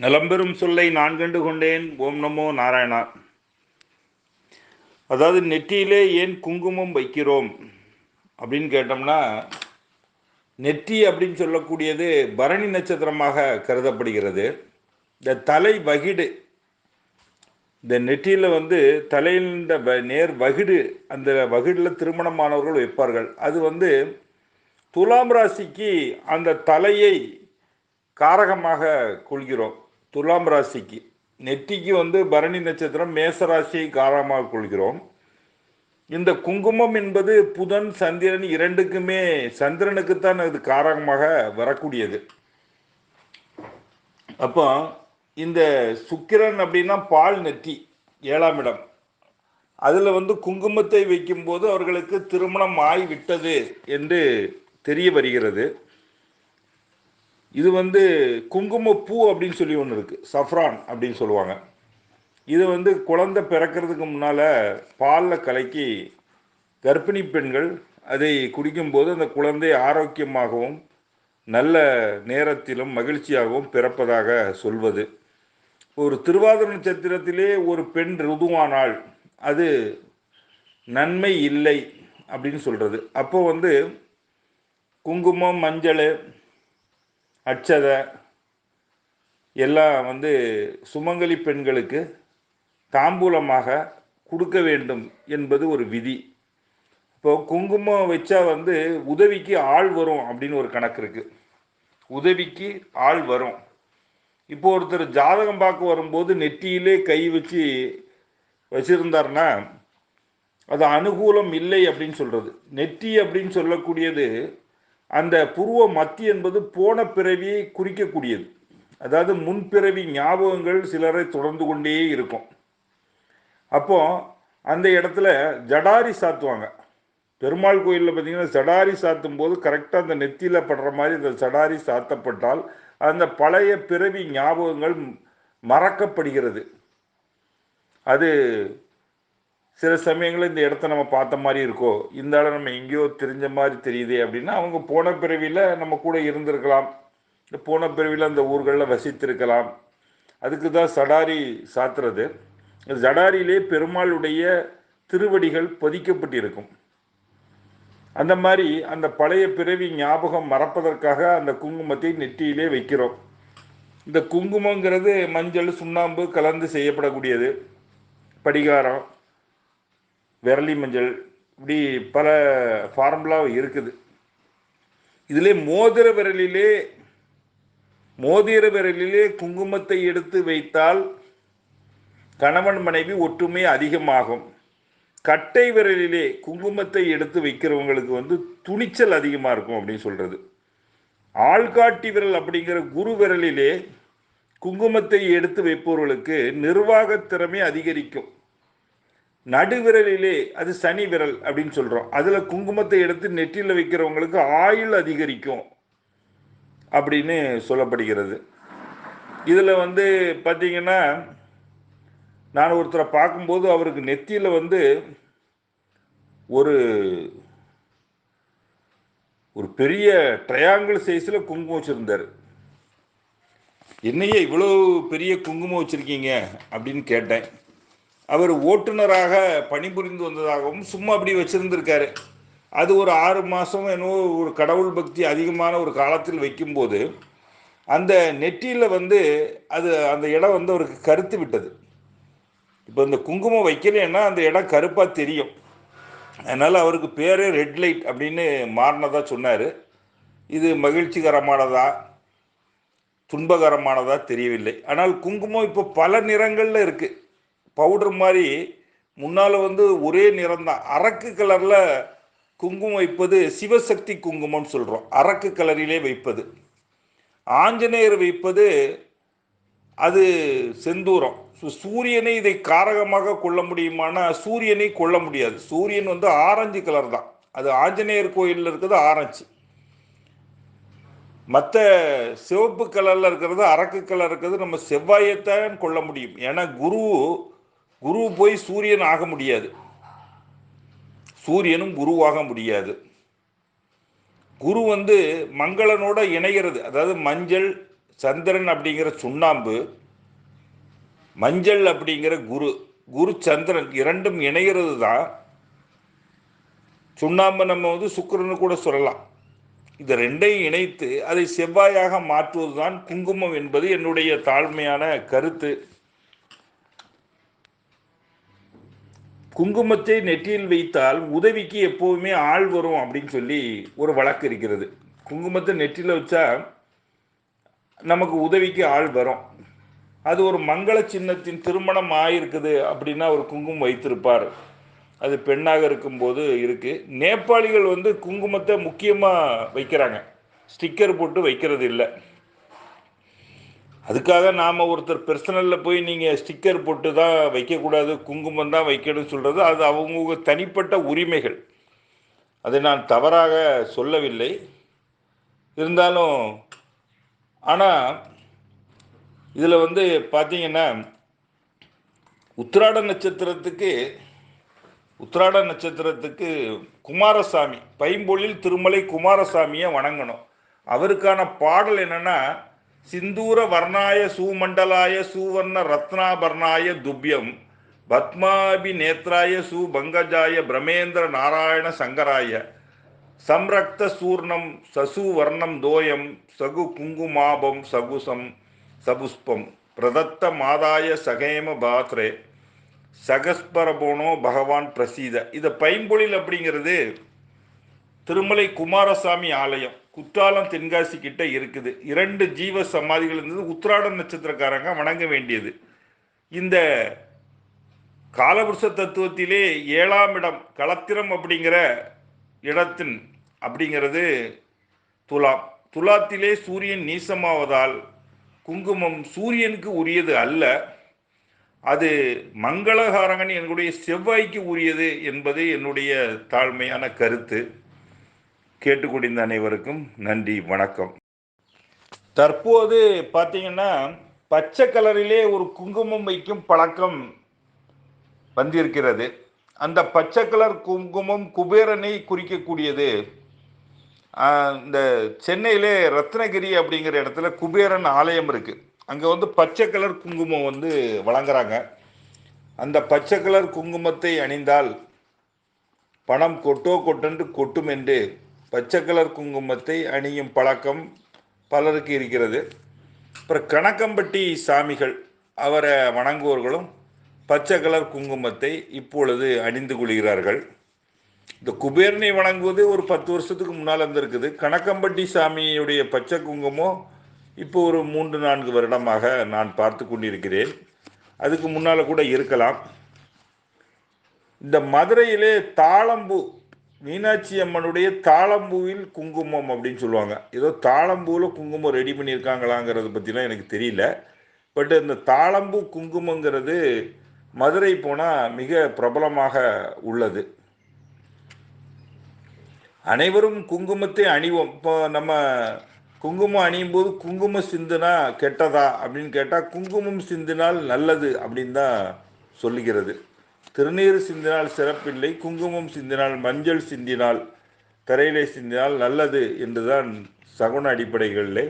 நிலம்பெரும் சொல்லை நான் கண்டு கொண்டேன் ஓம் நமோ நாராயணா. அதாவது நெற்றியிலே ஏன் குங்குமம் வைக்கிறோம்? அப்படின்னு கேட்டோம்னா நெற்றி அப்படின்னு சொல்லக்கூடியது பரணி நட்சத்திரமாக கருதப்படுகிறது. இந்த தலை வகிடு. இந்த நெற்றியில் வந்து தலையில் வ- நேர் வகிடு அந்த வகிடில் திருமணமானவர்கள் வைப்பார்கள். அது வந்து துலாம் ராசிக்கு அந்த தலையை காரகமாக கொள்கிறோம். துலாம் ராசிக்கு நெற்றிக்கு வந்து பரணி நட்சத்திரம் மேச ராசியை காரணமாக கொள்கிறோம். இந்த குங்குமம் என்பது புதன் சந்திரன் இரண்டுக்குமே சந்திரனுக்குத்தான் அது காரகமாக வரக்கூடியது. அப்போ இந்த சுக்கிரன் அப்படின்னா பால் நெற்றி ஏழாம் இடம். அதில் வந்து குங்குமத்தை வைக்கும்போது அவர்களுக்கு திருமணம் ஆகிவிட்டது என்று தெரிய வருகிறது. இது வந்து குங்குமப்பூ அப்படின்னு சொல்லி ஒன்று இருக்குது சஃப்ரான் அப்படின்னு சொல்லுவாங்க. இது வந்து குழந்தை பிறக்கிறதுக்கு முன்னால் பாலில் கலக்கி கர்ப்பிணி பெண்கள் அதை குடிக்கும்போது அந்த குழந்தை ஆரோக்கியமாகவும் நல்ல நேரத்திலும் மகிழ்ச்சியாகவும் பிறப்பதாக சொல்வது. ஒரு திருவாதிர நட்சத்திரத்திலே ஒரு பெண் ருதுவானால் அது நன்மை இல்லை அப்படின்னு சொல்கிறது அப்போ வந்து குங்குமம் மஞ்சள் அச்சதை எல்லாம் வந்து சுமங்கலி பெண்களுக்கு தாம்பூலமாக கொடுக்க வேண்டும் என்பது ஒரு விதி. இப்போ குங்குமம் வச்சா வந்து உதவிக்கு ஆள் வரும் அப்படின்னு ஒரு கணக்கு இருக்குது உதவிக்கு ஆள் வரும். இப்போ ஒருத்தர் ஜாதகம் பார்க்க வரும்போது நெற்றியிலே கை வச்சு வச்சுருந்தாருன்னா அது அனுகூலம் இல்லை அப்படின்னு சொல்கிறது நெற்றி அப்படின்னு சொல்லக்கூடியது அந்த புருவ மத்தி என்பது போன பிறவியை குறிக்கக்கூடியது. அதாவது முன்பிறவி ஞாபகங்கள் சிலரை தொடர்ந்து கொண்டே இருக்கும். அப்போ அந்த இடத்துல ஜடாரி சாத்துவாங்க. பெருமாள் கோயிலில் பார்த்தீங்கன்னா ஜடாரி சாத்தும் போது கரெக்டாக அந்த நெத்தியில் படுற மாதிரி அந்த ஜடாரி சாத்தப்பட்டால் அந்த பழைய பிறவி ஞாபகங்கள் மறக்கப்படுகிறது. அது சில சமயங்களில் இந்த இடத்த நம்ம பார்த்த மாதிரி இருக்கோ இந்த இடம் நம்ம எங்கேயோ தெரிஞ்ச மாதிரி தெரியுதே அப்படின்னா அவங்க போன பிறவியில் நம்ம கூட இருந்திருக்கலாம். இந்த போன பிறவியில் அந்த ஊர்களில் வசித்திருக்கலாம். அதுக்கு தான் சடாரி சாத்துறது. இந்த ஜடாரியிலே பெருமாளுடைய திருவடிகள் பதிக்கப்பட்டிருக்கும். அந்த மாதிரி அந்த பழைய பிறவி ஞாபகம் மறப்பதற்காக அந்த குங்குமத்தை நெற்றியிலே வைக்கிறோம். இந்த குங்குமங்கிறது மஞ்சள் சுண்ணாம்பு கலந்து செய்யப்படக்கூடியது. படிகாரம் விரலி மஞ்சள் இப்படி பல ஃபார்முலா இருக்குது. இதிலே மோதிர விரலிலே மோதிர விரலிலே குங்குமத்தை எடுத்து வைத்தால் கணவன் மனைவி ஒற்றுமை அதிகமாகும். கட்டை விரலிலே குங்குமத்தை எடுத்து வைக்கிறவங்களுக்கு வந்து துணிச்சல் அதிகமாக இருக்கும் அப்படின்னு சொல்கிறது ஆள்காட்டி விரல் அப்படிங்கிற குரு விரலிலே குங்குமத்தை எடுத்து வைப்பவர்களுக்கு நிர்வாக திறமை அதிகரிக்கும். நடுவிரலிலே அது சனி விரல் அப்படின்னு சொல்றோம். அதுல குங்குமத்தை எடுத்து நெற்றியில் வைக்கிறவங்களுக்கு ஆயுள் அதிகரிக்கும் அப்படின்னு சொல்லப்படுகிறது. இதில் வந்து பார்த்தீங்கன்னா நான் ஒருத்தரை பார்க்கும்போது அவருக்கு நெத்தியில் வந்து ஒரு ஒரு பெரிய ட்ரையாங்கிள் சைஸில் குங்குமம் வச்சுருந்தார். என்னையே இவ்வளோ பெரிய குங்குமம் வச்சுருக்கீங்க அப்படின்னு கேட்டேன். அவர் ஓட்டுநராக பணிபுரிந்து வந்ததாகவும் சும்மா அப்படி வச்சுருந்துருக்காரு. அது ஒரு ஆறு மாதம் என்னவோ ஒரு கடவுள் பக்தி அதிகமான ஒரு காலத்தில் வைக்கும்போது அந்த நெற்றியில் வந்து அது அந்த இடம் வந்து அவருக்கு கருத்து விட்டது. இப்போ இந்த குங்குமம் வைக்கலன்னா அந்த இடம் கருப்பாக தெரியும். அதனால் அவருக்கு பேரே ரெட் லைட் அப்படின்னு மாறினதாக சொன்னார். இது மகிழ்ச்சிகரமானதா? துன்பகரமானதா தெரியவில்லை. ஆனால் குங்குமம் இப்போ பல நிறங்களில் இருக்குது பவுடர் மாதிரி முன்னால் வந்து ஒரே நிறம் தான் அரக்கு கலரில் குங்குமம் வைப்பது சிவசக்தி குங்குமம்னு சொல்கிறோம் அரக்கு கலரிலே வைப்பது. ஆஞ்சநேயர் வைப்பது அது செந்தூரம். சூரியனை இதை காரகமாக கொள்ள முடியுமானா சூரியனை கொள்ள முடியாது. சூரியன் வந்து ஆரஞ்சு கலர் தான் அது ஆஞ்சநேயர் கோயிலில் இருக்கிறது ஆரஞ்சு. மற்ற சிவப்பு கலரில் இருக்கிறது அரக்கு கலர் இருக்கிறது நம்ம செவ்வாயைத்தான் கொள்ள முடியும். ஏன்னா குரு குரு போய் சூரியன் ஆக முடியாது. சூரியனும் குருவாக முடியாது. குரு வந்து மங்களனோட இணைகிறது. அதாவது மஞ்சள் சந்திரன் அப்படிங்கிற சுண்ணாம்பு மஞ்சள் அப்படிங்கிற குரு குரு சந்திரன் இரண்டும் இணைகிறது தான். சுண்ணாம்பு நம்ம வந்து சுக்கரனு கூட சொல்லலாம். இது ரெண்டையும் இணைத்து அதை செவ்வாயாக மாற்றுவதுதான் குங்குமம் என்பது என்னுடைய தாழ்மையான கருத்து. குங்குமத்தை நெற்றியில் வைத்தால் உதவிக்கு எப்போவுமே ஆள் வரும் அப்படின்னு சொல்லி ஒரு வழக்கு இருக்கிறது. குங்குமத்தை நெற்றியில் வச்சா நமக்கு உதவிக்கு ஆள் வரும். அது ஒரு மங்கள சின்னத்தின் திருமணம் ஆயிருக்குது அப்படின்னா ஒரு குங்குமம் வைத்திருப்பார். அது பெண்ணாக இருக்கும்போது இருக்குது நேபாளிகள் வந்து குங்குமத்தை முக்கியமாக வைக்கிறாங்க. ஸ்டிக்கர் போட்டு வைக்கிறது இல்லை. அதுக்காக நாம் ஒருத்தர் பர்சனலில் போய் நீங்கள் ஸ்டிக்கர் போட்டு தான் வைக்கக்கூடாது குங்குமம் தான் வைக்கணும்னு சொல்கிறது அது அவங்க தனிப்பட்ட உரிமைகள். அதை நான் தவறாக சொல்லவில்லை. இருந்தாலும் ஆனால் இதில் வந்து பார்த்தீங்கன்னா உத்திராட நட்சத்திரத்துக்கு உத்திராட நட்சத்திரத்துக்கு குமாரசாமி பைம்பொழில் திருமலை குமாரசாமியை வணங்கணும். அவருக்கான பாடல் என்னன்னா சிந்தூர வர்ணாய சூமண்டலாய சூவர்ண ரத்னாபர்ணாய துப்யம் பத்மாபி நேத்ராய சுபங்கஜாய பிரமேந்திர நாராயண சங்கராய சம்ரக்த சூர்ணம் சசுவர்ணம் தோயம் சகு குங்குமாபம் சகுசம் சபுஷ்பம் பிரதத்த மாதாய சகேம பாத்ரே சகஸ்பரபோனோ பகவான் பிரசீத. இதை பைம்பொழில் அப்படிங்கிறது திருமலை குமாரசாமி ஆலயம். குற்றாலம் தென்காசி கிட்ட இருக்குது. இரண்டு ஜீவ சமாதிகள் இருந்தது. உத்திராடம் நட்சத்திரக்காரங்க வணங்க வேண்டியது. இந்த காலபுருஷ தத்துவத்திலே ஏழாம் இடம் களத்திரம் அப்படிங்கிற இடத்தின் அப்படிங்கிறது துலாம். துலாத்திலே சூரியன் நீசமாவதால் குங்குமம் சூரியனுக்கு உரியது அல்ல. அது மங்களகாரகன் என்னுடைய செவ்வாய்க்கு உரியது என்பது என்னுடைய தாழ்மையான கருத்து. கேட்டுக்கொடிந்த அனைவருக்கும் நன்றி வணக்கம். தற்போது பார்த்தீங்கன்னா பச்சை கலரிலே ஒரு குங்குமம் வைக்கும் பழக்கம் வந்திருக்கிறது. அந்த பச்சை கலர் குங்குமம் குபேரனை குறிக்கக்கூடியது. இந்த சென்னையிலே ரத்னகிரி அப்படிங்கிற இடத்துல குபேரன் ஆலயம் இருக்கு. அங்கே வந்து பச்சை கலர் குங்குமம் வந்து வழங்குறாங்க. அந்த பச்சை கலர் குங்குமத்தை அணிந்தால் பணம் கொட்டோ கொட்டென்று கொட்டும் என்று பச்சை கலர் குங்குமத்தை அணியும் பழக்கம் பலருக்கு இருக்கிறது. அப்புறம் கணக்கம்பட்டி சாமிகள் அவரை வணங்குவோர்களும் பச்சை கலர் குங்குமத்தை இப்பொழுது அணிந்து கொள்கிறார்கள். இந்த குபேரனை வணங்குவது ஒரு பத்து வருஷத்துக்கு முன்னால் இருந்திருக்குது கணக்கம்பட்டி சாமியுடைய பச்சை குங்குமம் இப்போ ஒரு மூன்று நான்கு வருடமாக நான் பார்த்து கொண்டிருக்கிறேன். அதுக்கு முன்னால் கூட இருக்கலாம். இந்த மதுரையிலே தாளம்பூ மீனாட்சி அம்மனுடைய தாளம்பூவில் குங்குமம் அப்படின்னு சொல்லுவாங்க. ஏதோ தாளம்பூவில் குங்குமம் ரெடி பண்ணியிருக்காங்களாங்கிறத பற்றிலாம் எனக்கு தெரியல. பட் இந்த தாளம்பூ குங்குமங்கிறது மதுரை போனால் மிக பிரபலமாக உள்ளது. அனைவரும் குங்குமத்தை அணிவோம். இப்போ நம்ம குங்குமம் அணியும் போது குங்குமம் சிந்துனா கெட்டதா அப்படின்னு கேட்டால் குங்குமம் சிந்தினால் நல்லது அப்படின்னு தான் சொல்லுகிறது. திருநீர் சிந்தினால் சிறப்பில்லை குங்குமம் சிந்தினால் மஞ்சள் சிந்தினால் தரையிலே சிந்தினால் நல்லது என்றுதான் சகுன அடிப்படைகளிலே